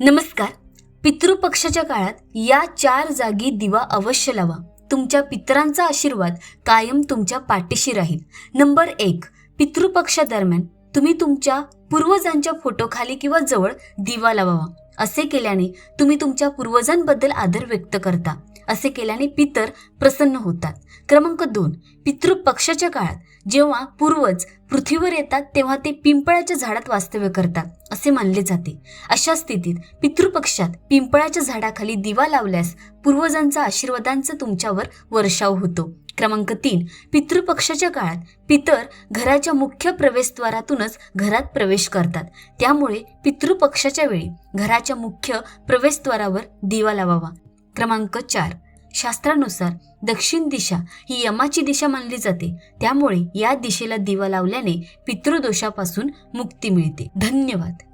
नमस्कार. पितृपक्षाच्या काळात या चार जागी दिवा अवश्य लावा. तुमच्या पितरांचा आशीर्वाद कायम तुमच्या पाठीशी राहील. नंबर एक पितृपक्षादरम्यान तुम्ही तुमच्या पूर्वजांच्या फोटोखाली किंवा जवळ दिवा लावावा. असे केल्याने तुम्ही तुमच्या पूर्वजांबद्दल आदर व्यक्त करता. असे केल्याने पितर प्रसन्न होतात. क्रमांक दोन. पितृपक्षाच्या काळात जेव्हा पूर्वज पृथ्वीवर येतात तेव्हा ते पिंपळाच्या झाडात वास्तव्य करतात असे मानले जाते. अशा स्थितीत पितृपक्षात पिंपळाच्या झाडाखाली दिवा लावल्यास पूर्वजांचा आशीर्वादांचा तुमच्यावर वर्षाव होतो. क्रमांक तीन पितृपक्षाच्या काळात पितर घराच्या मुख्य प्रवेशद्वारातूनच घरात प्रवेश करतात. त्यामुळे पितृपक्षाच्या वेळी घराच्या मुख्य प्रवेशद्वारावर दिवा लावावा. क्रमांक चार शास्त्रानुसार दक्षिण दिशा ही यमाची दिशा मानली जाते. त्यामुळे या दिशेला दिवा लावल्याने पितृदोषापासून मुक्ती मिळते. धन्यवाद.